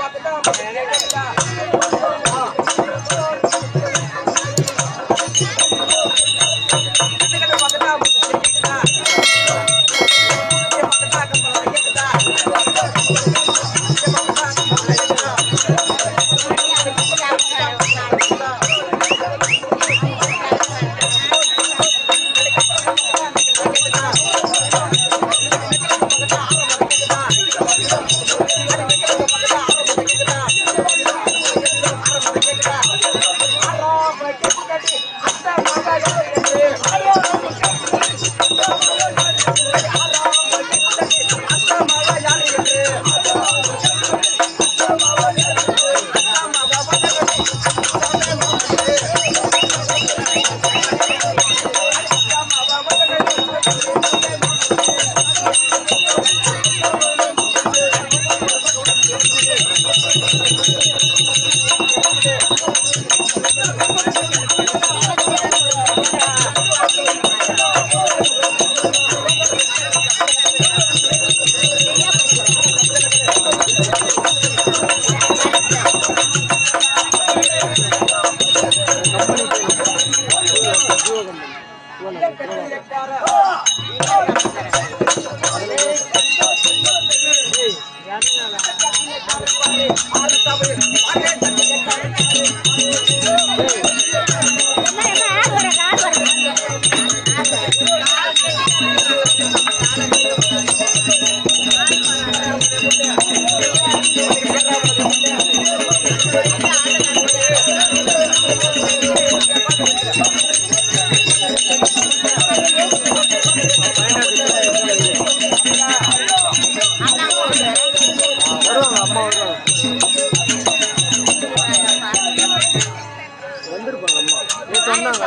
பார்த்துட்டா என்ன என்ன ஆ போற கார் போற சொன்னாங்க.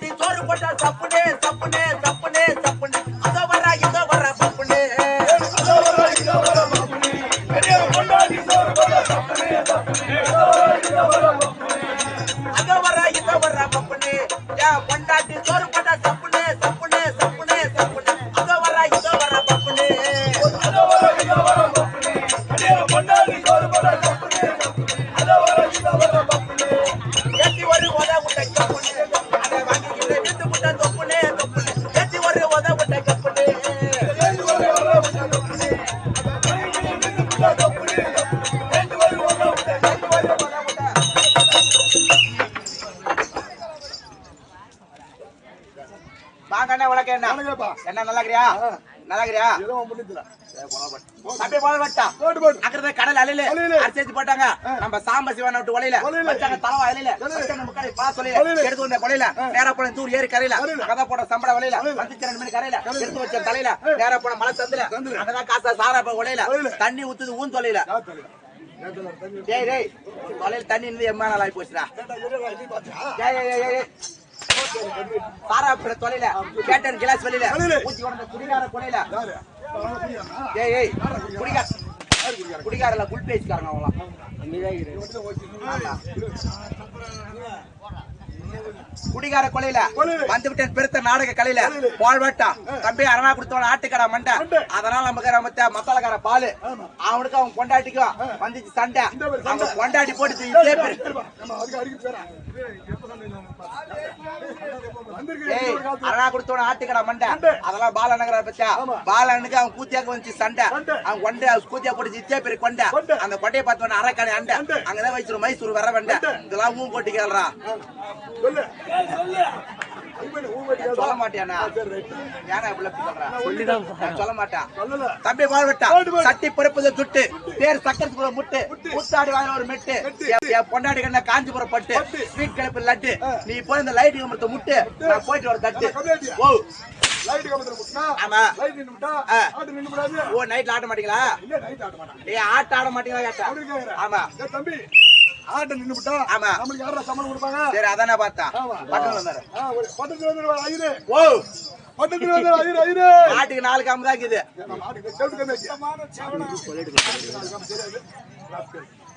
ती चोर पटा सपने सपने सपने என்ன நல்லா இருக்கிறியா நல்லா இருக்கிறியா போல வட்டா கடல் அலையில அலையில. அரிசி போட்டாங்க. நம்ம சாம்ப சிவனை விட்டு ஒலையில. வச்சாங்க தலவா அலையில நம்ம கடை பா சொல்லில அலையில. எடுத்து வந்த கொலையில. நேரா போன தூர் ஏறி கரையில. அங்கதான் போட சம்பள வலையில. வந்துச்சு ரெண்டு மணி கரையில. எடுத்து வச்ச தலையில. நேரா போன மலை சந்துல. அங்கதான் காசா சாரா போய் ஒலையில. தண்ணி ஊத்துது ஊன் தொலையில டேய் டேய். தொலையில தண்ணி எம்மா நாள் ஆகி போச்சுடா. கேட்டா எரியறா நீ பாத்தியா ஏய், ஏய், ஏய், ஏய். சாரா பிற தொலையில கேட்டன் கிளாஸ் வெளியில. ஊத்தி உடனே குடிகார கொலையில ஏய் ஏய் குடிகார குடிகாரல குள் பேசிக்காரங்க அவங்களாம் குடிகார கொலையில. வந்து விட்டேன் பெருத்த நாடக கலையில. வாழ்வாட்டா தம்பி அரணா கொடுத்தவன ஆட்டுக்கடா மண்டை. அதனால நமக்கு நம்ம மசாலக்கார பாலு. அவனுக்கு அவன் பொண்டாட்டிக்கும் வந்துச்சு சண்டை. அவங்க பொண்டாட்டி போட்டு அரணா கொடுத்தவன ஆட்டுக்கடா மண்டை. அதெல்லாம் பாலநகர பச்சா ஆமா. பாலனுக்கு அவன் கூத்தியாக்கு வந்துச்சு சண்டை. அவன் கொண்டை கூத்தியா போட்டு இதே பேரு கொண்டை. அந்த கொண்டையை பார்த்தவன அரக்காணி அண்டை அண்டை. அங்கதான் வச்சிரு மைசூர் வர வண்டை. இதெல்லாம் ஊன் போட்டு கேள்றா சொல்லு வெட்டி சொல்ல ஏன்னா இப்படி மாட்டேன் சொல்லல. தம்பி வாழ்வட்டா? வாழ்வு, வாழ்வு. சட்டி பருப்பது துட்டு. தேர் சக்கரத்துக்குள்ள முட்டு. முத்தாடி வாயில ஒரு மெட்டு. என் பொண்டாடி கண்ண காஞ்சிபுரம் பட்டு. ஸ்வீட் கிளப்பு லட்டு. நீ போய் இந்த லைட் கம்பத்தை முட்டு. நான் போயிட்டு வர தட்டு. நான் கம்மியாட்டியா? ஓ. லைட் கம்பத்துல முட்டினா ஆமா. லைட் நின்னு ஓ நைட்ல ஆட மாட்டீங்களா? இல்ல மாட்டான் ஏ ஆட்ட ஆட மாட்டீங்களா கேட்டா ஆமா. தம்பி. ஆட்ட நின்னு விட்டா ஆமா. நம்மளுக்கு யாரா சம்பளம் கொடுப்பாங்க? சரி அதானே பார்த்தா பட்டன் வந்தாரு. பட்டத்துல வந்து ஐயரு. ஓ. பட்டத்துல வந்து ஐயரு ஐயரு. ஆட்டுக்கு நாலு கம்பு தான் இருக்குது.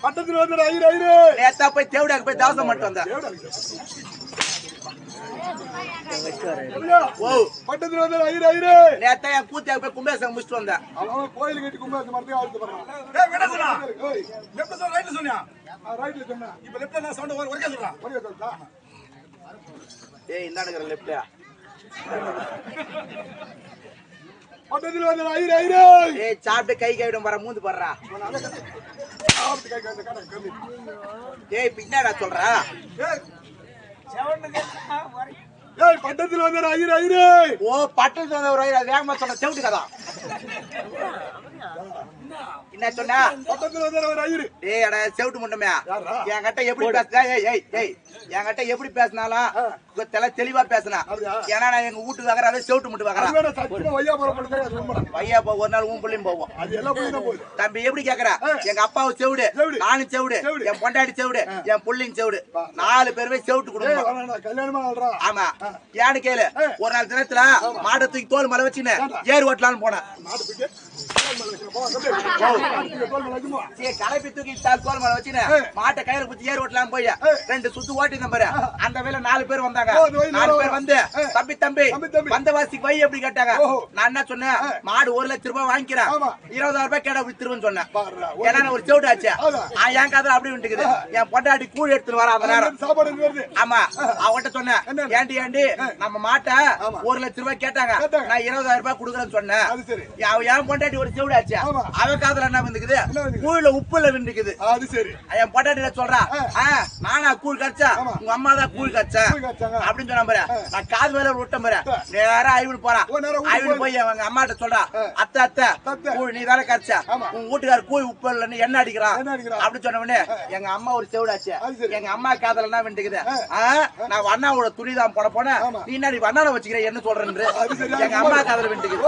பட்டத்துல வந்து ஐயரு ஐயரு. நேத்தா போய் தேவடாக்கு போய் தவசம் மட்டும் வந்தேன் எவ்வளவு இருக்கு? எப்படியா? ஓ பட்டத்துல வந்து ஐயரு ஐயரு. நேத்தா என் கூத்தியாக்கு போய் கும்பேசம் முடிச்சுட்டு வந்தேன். அவன் கோயில் கட்டி கும்பாசு மரத்தையும் அழுத்து போறான் ஏய், லெஃப்ட் சைடு ரைட்ல சொன்னியா? ரைட்ல சொன்னா இப்ப லெஃப்ட்ல நான் சவுண்ட் ஒரு ஒர்க்கே சொல்றான் ஒரே சொல்லிட்டா ஏய் இந்தானுங்கிற லெப்டா பட்டத்துல வந்து ஐயரு ஐயரு. ஏய் சாப்பிட்டு கை கைவிடும் வர மூந்து படுறா. ஏய் பின்னாடா சொல்றா. ஏய் ஏய் பட்டத்துல வந்து ஒரு ஐயரு ஐயரு ஓ பட்டன் சொன்ன ஒரு ஐயா, வேகமா சொன்ன செவிட்டு கதா என்ன சொன்னா? பட்டத்துல வந்து ஒரு ஐயரு டேய் அட செவிட்டு முண்டமே யாரா? என்கிட்ட எப்படி பேசுனா ஏய் ஏய் ஏய் என்கிட்ட எப்படி பேசினாலும் தெல தெளிவா பேசினா? ஏன்னா நான் எங்க வீட்டுக்கு வகற அதை செவிட்டு முட்டு வையா போ ஒரு நாள் உன் புள்ளையும் போவோம். தம்பி எப்படி கேக்குற. எங்க அப்பாவும் செவிடு. நானும் செவிடு. என் பொண்டாட்டி செவிடு என் புள்ளையும் செவிடு. நாலு பேருமே செவிட்டு கொடுக்கணும் ஆமா. ஏன்னு கேளு. ஒரு நாள் தினத்துல மாடை தூக்கி தோல் மலை வச்சுன்னு ஏன்டா? ஏர் ஓட்டலாம்னு போனேன். கலப்பி தூக்கி தால் மலை வச்சுன்னு. மாட்டை கயிறு குத்தி ஏர் ஓட்டலாம் போய். ரெண்டு சுத்து ஓட்டி பாரு அந்த வேலை நாலு பேர் வந்தாங்க நாலு பேர். வந்து. தம்பி தம்பி. வந்த வாசிக்கு வை எப்படி கேட்டாங்க. நான் என்ன சொன்னேன். மாடு ஒரு லட்சம் ரூபாய் வாங்கிக்கிறேன். இருபதாயிரம் ரூபாய் கேடா வித்துருவேன்னு சொன்னேன் ஏன்னா ஒரு செவிட்டு ஆச்சு என் காதல அப்படி விட்டுக்குது என் பொண்டாட்டி கூழ் எடுத்துட்டு வர அந்த நேரம் ஆமா அவன்கிட்ட சொன்னேன்? ஏண்டி ஏண்டி நம்ம மாட்டை. ஒரு லட்சம் ரூபாய் கேட்டாங்க. நான் இருபதாயிரம் ரூபாய் கொடுக்குறேன்னு சொன்னேன் என் பொண்டாட்டி ஒரு செவிடாச்சு ஆமா. அவன் காதுல என்ன வந்துக்குது? கூழ்ல உப்புல விண்டுக்குது அது சரி என் பொண்டாட்டி சொல்றா நானா கூழ் கரைச்சா. உங்க அம்மா தான் கூழ் கரைச்சாங்க. அப்படின்னு சொன்ன பாரு. நான் காது மேல விட்டேன் பாரு. நேரா ஐவன் வீட்டுக்கு ஐவன் போய் அவங்க அம்மாட்ட சொல்றா. அத்தை அத்தை. கூழ் நீ தானே கரைச்சா. உங்க வீட்டுக்கார கூழ் உப்பு இல்லைன்னு என்ன அடிக்கிறான்? அப்படின்னு சொன்ன உடனே எங்க அம்மா ஒரு செவிடாச்சு. எங்க அம்மா காதல என்ன விண்டுக்குது நான் அண்ணாவோட துணி தான் போட போனேன். நீ என்ன அண்ணாவை சரி எங்க அம்மா காதல விண்டுக்குது.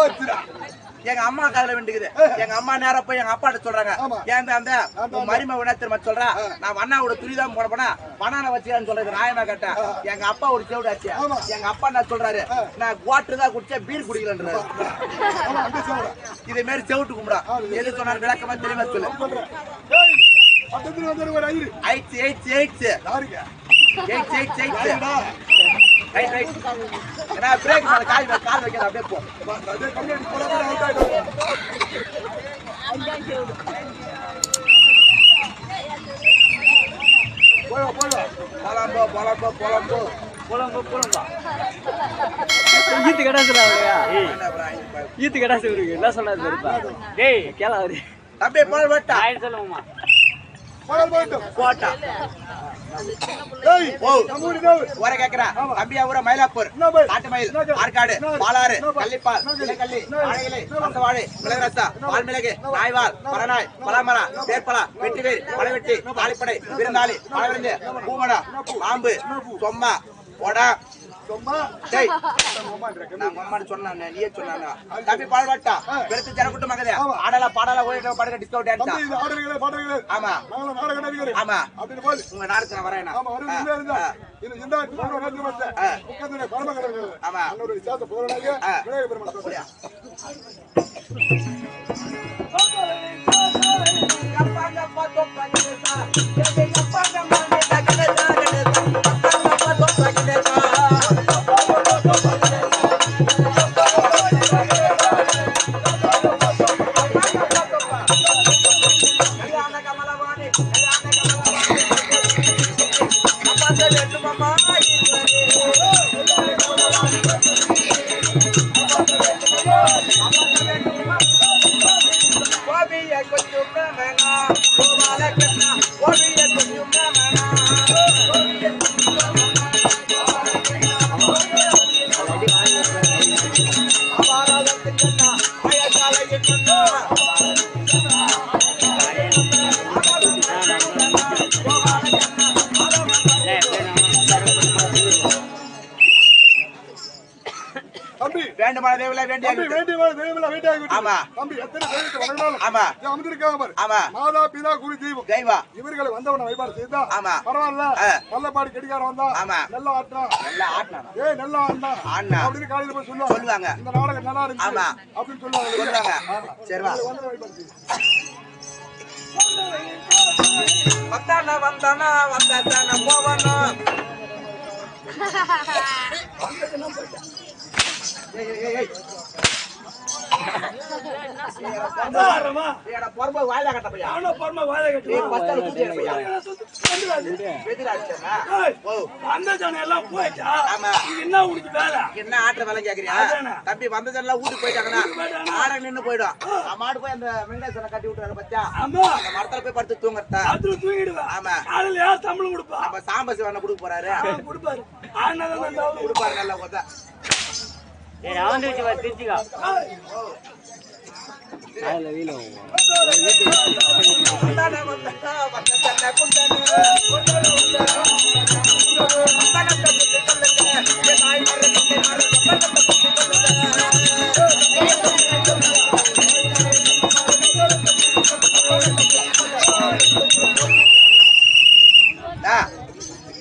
எங்க அம்மா காதல விண்டுக்குது எங்க அம்மா நேரா போய் எங்க அப்பாட்ட சொல்றாங்க. ஏன் அந்த மருமக என்ன தெரியுமா சொல்றா? நான் அண்ணாவோட துணி தான் போட போனா பனான வச்சுக்கான்னு சொல்றது நாயமா கேட்டேன் எங்க அப்பா ஒரு செவிடாச்சு ஆமா. எங்க அப்பா என்ன சொல்றாரு? நான் குவாட்டர் தான் குடிச்சா பீர் குடிக்கலன்றாரு. இதே மாதிரி செவிட்டு கும்பிடா. எது சொன்னாரு விளக்கமா தெளிவா சொல்லு. எயிட்ஸ் எயிட்ஸ் எயிட்ஸ் யாருங்க? எயிட்ஸ் எயிட்ஸ் எயிட்ஸ் யாருடா? ரைட் ரைட் ஏன்னா பிரேக் மேல கால் வை- கால் வைக்காத அப்படியே போ அதே கம்மியா போனா கூட out ஆயிடும். போய் வா, போய் வா. போலாம்போ போலாம்போ போலாம்போ புலம்பு புலம்பா ஈத்து கடாசுடா அவளையா என்ன bro, இங்க பாரு. ஈத்து கடாசு இருக்கு என்ன சொல்லாது பெருப்பா டேய் கேளா அவரு தம்பி போல் வெட்டா ஆயிரம் சொல்லுவோமா போய் வா, போயிட்டு. போட்டா டேய், ஓ. நம்ம ஊரு தம்பியா ஊர மயிலாப்பூர் மயில்? கா- ஆற்காடு? பாலாறு கள்ளிப்பால் என்ன கா- இலைக்கல்லி என்ன? வாழையிலை என்ன? மசவாழை மிளகு பால்மிளகு நாய்வால் பரநாய் பலாமரா வேர்பலா வெட்டிவேர் பழவெட்டி தாலிப்படை விருந்தாளி பழவிருந்து பூமடா பாம்பு சொம்மா ஒடா சொன்னேன் நீயே சொன்னாங்க தம்பி பால்வாட்டா பெருத்து ஜனக்கூட்டு மகதே. ஆமா. ஆடலா பாடலா ஓடிட்டு பாடுங்க டிஸ்கவுண்ட் ஆடுறீங்களே, பாடுறீங்களே. ஆமா. நாடக நடிகர். ஆமா. அப்படின்னு போது. உங்க நாடகத்துல வரேன்? ஆமா, ஒரு உண்மையா இருந்தா, இது ஆமா. மாதா, பிதா, குரு, தெய்வம். தெய்வா இவர்களை வந்தவனை வழிபாடு செய்தா ஆமா. பரவாயில்ல ஆ. நல்லபாடு கெடிகாரம் வந்தா ஆமா. நல்லா ஆட்டினா நல்லா ஆட்டினானா ஏய் நல்லா ஆடினா ஆடினா. அப்படின்னு காலையில போய் சொல்லுவாங்க சொல்லுவாங்க. இந்த நாடகம் நல்லா இருந்துச்சு ஆமா. அப்படின்னு சொல்லுவாங்க. சரி வா. வந்தானா வந்தானா வந்தானா போவானா ஏய், ஏய், ஏய், ஏய். ஏடா, பொறுமை என்ன ஆட்டுற வேலை கேக்குறியா? தம்பி வந்ததெல்லாம் வீட்டுக்கு போயிட்டாங்கன்னா, மாடை நின்னு போயிடும். மாடு போய் அந்த வெங்கடேசனை கட்டி விட்டுறாரு பாத்தியா? அந்த மரத்துல போய் படுத்து தூங்குறதா? ஆமா. நம்ம சாம்ப சிவனை கொடுக்க போறாரு கொடுப்பாரு நல்லா ஏய் அவன் வச்சு அதுல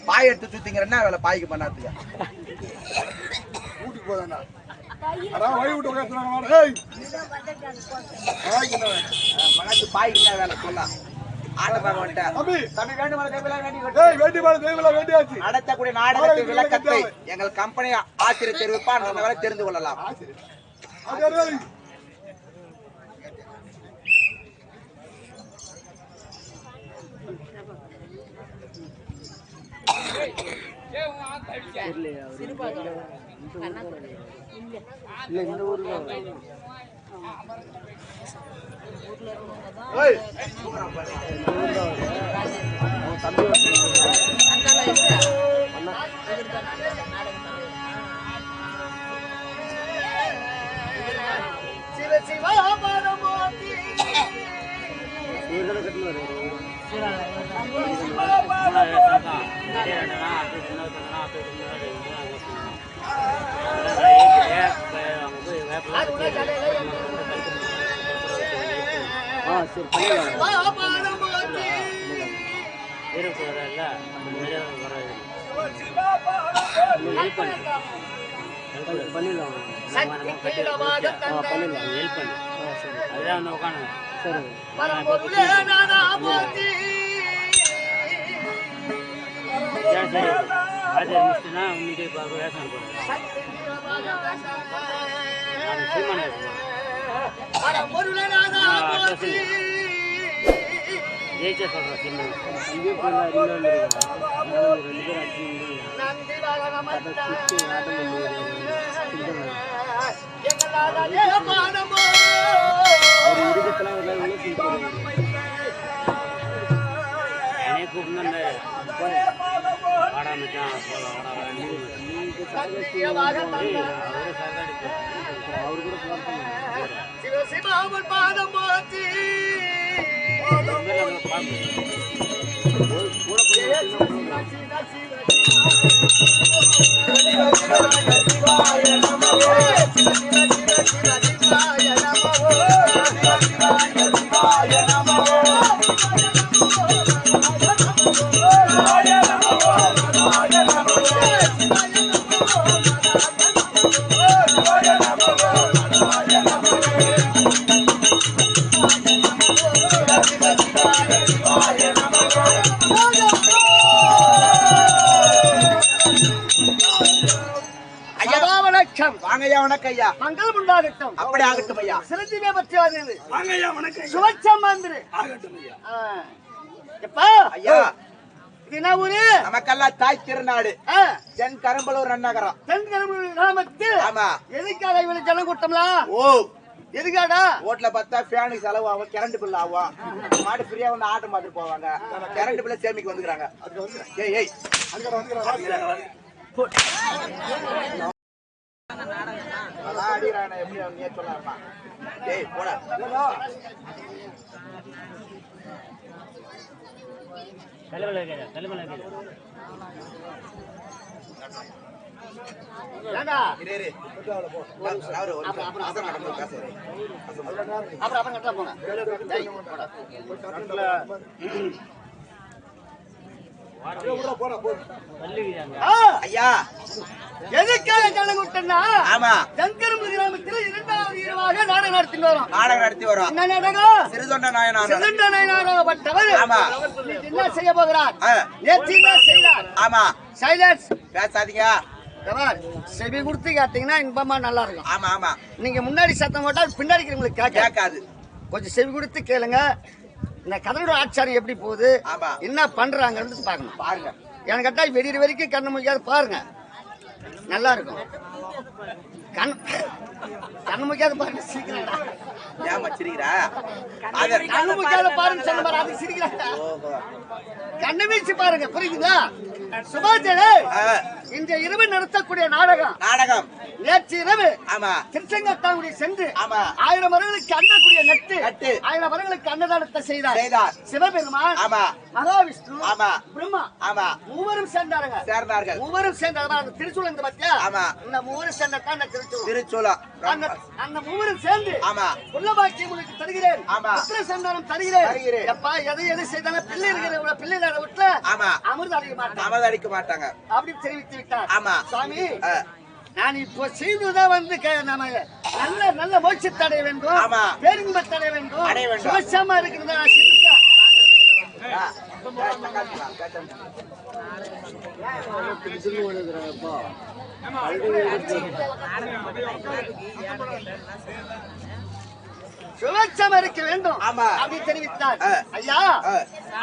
பாய் எடுத்து சுத்திங்கிறன்னா வேலை? பாய்க்கு பண்ணாதுங்க. வீட்டுக்கு போதாண்டா. அதான் வழி விட்டு உட்காந்துறாங்க. ஏய்? மனசு பாய்க்கு என்ன வேலை சொல்லலாம் ஆட்ட பார்க்க வந்துட்டேன் தம்பி தம்பி வேண்டுமான கைவில வேண்டி ஏய் வேண்டி பாடு தெய்வம் வேண்டியாச்சு நடத்தக்கூடிய விளக்கத்தை எங்கள் கம்பெனி ஆசிரியர் தெரிவிப்பார் அந்த வேலை தெரிந்து கொள்ளலாம். இல்ல இந்த தானே கட்டணும் பண்ணிடலாம் பண்ணிடலாம் பண்ணிடலாம் ஹெல்ப் பண்ணு அதுதான் உட்காந்து முடிச்சுன்னா பார்க்க வேஷம் போடுறேன் சீமான శివ శివ పాదం మోచి போய் மங்களம் உண்டாகட்டும். அப்படி ஆகட்டும் ஐயா. சிறந்திலே பற்றியது வாங்கய்யா வணக்கம். சுவச்சம் மந்திரு. ஆகட்டும் ஐயா. எப்பா? ஐயா. என்ன ஊரு? நமக்கெல்லாம் தாய் திருநாடு. ஆ, தென் கரும்பலூர் நன்னகரம் தென்கிழமை கிராமத்தில் ஆமா. எதுக்காக இவ்வளவு ஜனம் கூட்டம்லா ஓ. எதுக்காடா ஓட்ல பார்த்தா ஃபேனுக்கு செலவு ஆகும் கரண்ட் பில் ஆகும். மாடு ஃப்ரீயா வந்து ஆட்டம் பார்த்துட்டு போவாங்க. கரண்ட் பில்ல சேமிக்க வந்துக்கிறாங்க. ஏய் ஏய். அடிக்கிறானே, எப்படி அவன் நீயே சொல்லாமா? ஏய், போடா. தலைமலை கேட்க தலைமலை கேட்க ஏண்டா இரு, இரு. அவரு ஒரு நிமிஷம். அப்புறம் நடந்து பேசுறேன். அப்புறம் அப்புறம் கட்டலாம் போங்க டேய், போடா. எதுக்காக ஜனம் கூட்டம்னா ஆமா நாடகம் நடத்திட்டு வரோம். நாடகம் நடத்தி வரோம். என்ன நாடகம்? சிறுதொண்ட நாயனார் சிதண்டனை நாடகப்பட்டவர் ஆமா. இன்னைக்கு என்ன செய்ய போகிறார் நேற்று என்ன செய்தார்? ஆமா. சைலன்ஸ். பேசாதீங்க. செவி கொடுத்து கேட்டீங்கன்னா இன்பமா நல்லா இருக்கும். ஆமா ஆமா. நீங்க முன்னாடி சத்தம் போட்டா பின்னாடி இருக்கிறவங்களுக்கு கேட்க கேட்காது. கொஞ்சம் செவி கொடுத்து கேளுங்க. இந்த கதனோட ஆச்சாரம் எப்படி போகுது? ஆமா. என்ன பண்றாங்கன்னு பார்க்கணும் பாருங்க. எனக்கு கேட்டா வெடிக்கிற வரைக்கும் கண்ணு முடியாது பாருங்க. நல்லா இருக்கும். கண் கண்ணு முடிக்காத பாருங்க சீக்கிரம் ஏன் வச்சிருக்கிறா அது கண்ணு முடிக்காத பாருங்க சொன்ன பாரு அது சிரிக்கிறாங்க ஓஹோ கண்ணு வீச்சு பாருங்க புரியுதுங்களா சுபாஜனே இந்த இரவு நடத்தக்கூடிய நாடகம். நாடகம். நேற்று இரவு ஆமா. திருச்செங்கத்தாங்குடி சென்று ஆமா. ஆயிரம் மரங்களுக்கு அன்னக்கூடிய நட்டு நட்டு. ஆயிரம் மரங்களுக்கு அன்னதானத்தை செய்தார். செய்தார். சிவபெருமான் ஆமா. மகாவிஷ்ணு ஆமா. பிரம்மா ஆமா. மூவரும் சேர்ந்தாருங்க சேர்ந்தார்கள். மூவரும் சேர்ந்தாங்க அந்த திருச்சூழல் இந்த பத்தியா? ஆமா. இந்த மூவரும் சேர்ந்ததான் அந்த திருச்சூழல் திருச்சூலம் அந்த அந்த மூவரும் சேர்ந்து ஆமா. புள்ளபாக்கியம் உங்களுக்கு தருகிறேன். ஆமா. புத்திர சந்தானம் தருகிறேன். தருகிறேன். எப்பா எதை எது செய்தாலும் பிள்ளை இருக்கிற பிள்ளை வீட்டுல ஆமா. அமிர்தம் அடிக்க மாட்டேன் நமது அடிக்க மாட்டாங்க. அப்படி தெரிவித்து ஆமா. சாமி ஆ, நான் இப்போ செய்ததான் வந்து க- நம்ம நல்ல நல்ல மோட்சத்தை அடைய வேண்டும் ஆமா. பேரின்பத்தை அடைய வேண்டும் அடைய வேண்டும். இருக்கிறதா செய்திருக்கேன். ஆ. சுபட்சம் இருக்க வேண்டும் ஆமா. அப்படி தெரிவித்தார். ஐயா.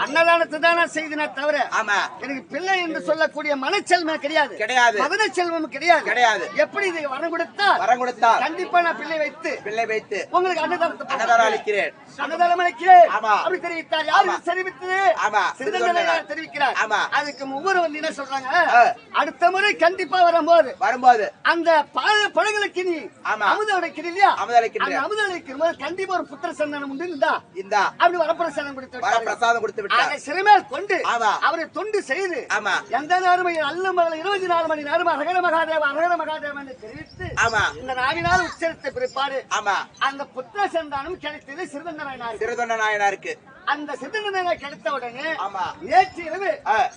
அன்னதானத்தை தான் நான் செய்தனே தவிர ஆமா எனக்கு பிள்ளை என்று சொல்லக்கூடிய மனச்செல்வம் கிடையாது கிடையாது. மதன செல்வம் கிடையாது கிடையாது. எப்படி இது வரம் கொடுத்தால் வரம் கொடுத்தார் கண்டிப்பா நான் பிள்ளை வைத்து பிள்ளை வைத்து உங்களுக்கு அன்னதானத்தை. அன்னதானம் அளிக்கிறேன் அன்னதானம் அளிக்கிறேன். ஆமா. அப்படி தெரிவித்தார் யாரு. தெரிவித்தது ஆமா. சிறுதண்டனையார் தெரிவிக்கிறார் ஆமா. அதுக்கு ஒவ்வொரு வந்து என்ன சொல்றாங்க. அடுத்த முறை கண்டிப்பா வரும்போது வரும்போது அந்த பாழ பழங்களுக்கு நீ ஆமா. அமுத அமுதம் அளிக்கின்றேன். அந்த அமுத அடைக்கிற போது கண்டிப்பா ஒரு புத்திர சந்தானம் உண்டு. இருந்தா இந்தா. அப்படி வரப்பிரசாதம் கொடுத்து கொடுத்து ஆக சிறுமேல் கொண்டு. அவரை தொண்டு செய்து ஆமா. எந்த நேரமும் அல்ல மகள் இருபத்தி நாலு மணி நேரம் அரகர மகாதேவ அரகர மகாதேவ என்று தெரிவித்து ஆமா. இந்த நாவினால் உச்சரித்த பிற்பாடு ஆமா. அந்த புத்திர சந்தானம் கிடைத்தது சிறுதொண்ட நாயனாருக்கு அந்த சிறுதண்டனை கிடைத்த உடனே ஆமா. நேற்று இரவு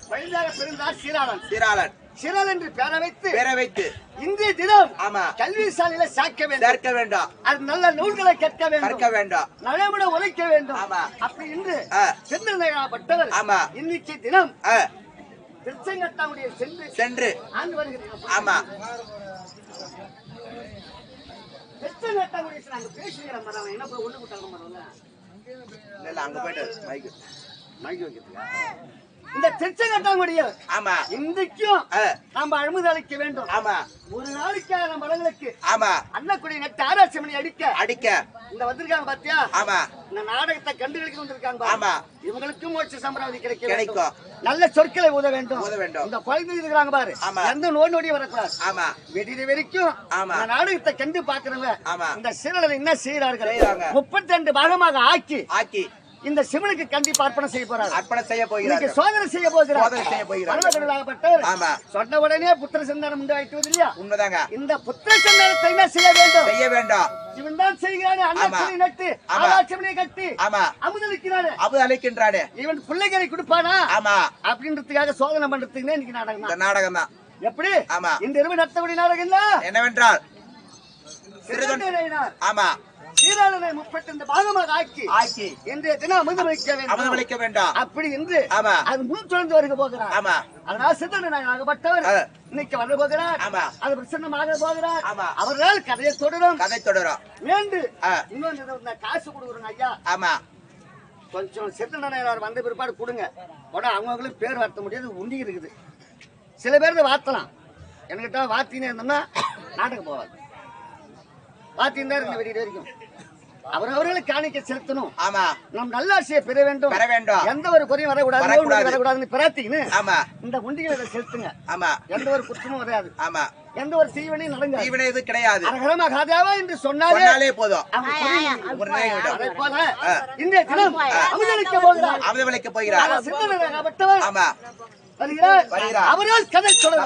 வயதாக பிறந்தார் சீராளன். சீராளன். சீராளன் என்று பெயரை வைத்து பேரை வைத்து இன்றைய தினம் ஆமா. கல்வி சாலையில சேர்க்க வேண்டும். சேர்க்க வேண்டாம். அது நல்ல நூல்களை கற்க கற்க வேண்டும். வேண்டாம் நடைமுறை உழைக்க வேண்டும். ஆமா. அப்படி என்று ஆ. சிறுதண்டனையாப்பட்டவர் ஆமா. இன்னைக்கு தினம் திருச்செங்கத்தாவுடைய சென்று சென்று. ஆண்டு வருகிறது. ஆமா. திருச்செங்கத்தாவுடைய நாங்க பேசுகிற மரம் என்ன போய் ஒண்ணு விட்டாங்க மரம் இல்ல இல்ல அங்க போயிட்டு மைக்கு மைக் வைக்கிறதுக்கா? இந்த திருச்செங்கட்டாங்குடிய ஆமா. இன்றைக்கும் நாம அழுமுது அளிக்க வேண்டும். ஆமா. ஒரு நாளைக்காக நம்ம மரங்களுக்கு ஆமா. அன்னக்குடி நட்டு ஆராய்ச்சி மணி அடிக்க. அடிக்க. இந்த வந்திருக்காங்க பாத்தியா? ஆமா. இந்த நாடகத்தை கண்டுகளுக்கு வந்திருக்காங்க. ஆமா. இவங்களுக்கும் மோட்ச சம்பிரதாயம் கிடைக்க கிடைக்கும். நல்ல சொற்களை உத வேண்டும். உத வேண்டும். இந்த குழந்தை இருக்கிறாங்க பாரு. ஆமா. எந்த நோய் நொடியும் வரக்கூடாது. ஆமா. வெடிது வரைக்கும் ஆமா. இந்த நாடகத்தை கண்டு பாக்குறவங்க ஆமா. இந்த சீரலை என்ன செய்யறார்கள். முப்பத்தி ரெண்டு பாகமாக ஆக்கி ஆக்கி. இந்த சிவனுக்கு கண்டிப்பா அர்ப்பணம் செய்ய போறாங்க அர்ப்பணம் செய்ய சோதனை போகிறார். சோதனை செய்ய போகிறார். பரமகடலாகப்பட்டவர் ஆமா. சொன்ன உடனே புத்திர சந்தானம் உண்டாயிட்டு இல்லையா? உண்மைதாங்க. இந்த புத்திர சந்தானத்தை என்ன செய்ய வேண்டும். செய்ய வேண்டாம். இவன் தான் செய்கிறானே. அன்னக்குடி நட்டு ஆமா. ஆராய்ச்சி கட்டி ஆமா. அமுதளிக்கிறானே. அபு அழைக்கின்றானே இவன் பிள்ளைகளை கொடுப்பானா? ஆமா. அப்படின்றதுக்காக சோதனை பண்றதுக்கு இன்னைக்கு நாடகம் இந்த தான். நாடகம் தான் எப்படி? ஆமா. இந்த இரவு நடத்தக்கூடிய நாடகம் என்ன? என்னவென்றால் ஆமா. சீராளனை முப்பத்தி ரெண்டு பாகமாக ஆக்கி ஆக்கி இன்றைய தினம் அமுதளிக்க வேண்டும். அமுதமளிக்க வேண்டாம். அப்படி என்று ஆமா. அது முன் தொடர்ந்து வருக போகிறார். ஆமா. அதனால சித்தனாகப்பட்டவர் ஆ. இன்னைக்கு வர போகிறார். ஆமா. அது பிரசன்னமாக போகிறார். ஆமா. அவர்களால் கதையை தொடரும். கதை தொடரும். வேண்டு. இன்னொன்று இந்த காசு கொடுக்குறோங்க ஐயா. ஆமா. கொஞ்சம் சித்தனார் வந்த பிற்பாடு கொடுங்க. உடனே அவங்களுக்கு பேர் வார்த்த முடியாது உண்டி இருக்குது. சில பேர் இதை வார்த்தலாம். என்கிட்ட வாத்தினே இருந்தோம்னா நாட்டுக்கு போவாது தான் இருக்கு வெடிக்கிற வரைக்கும். அவர் அவர்களுக்கு காணிக்க செலுத்தணும். ஆமா. நம் நல்லாட்சியை பெற வேண்டும். பெற வேண்டும். எந்த ஒரு குறையும் வரக்கூடாது. வரக்கூடாதுன்னு பிரார்த்தின்னு ஆமா. இந்த உண்டிகளை செலுத்துங்க. ஆமா. எந்த ஒரு குற்றமும் வராது. ஆமா. எந்த ஒரு தீவனையும் நடங்காது தீவினை இது கிடையாது. அரகரமா காதாவா என்று சொன்னாலே போதும். அதை போல இன்றைய தினம் அமுதளிக்க போகிறார். ஆமா. வருகிறார். அவரால் கதை சொல்ல.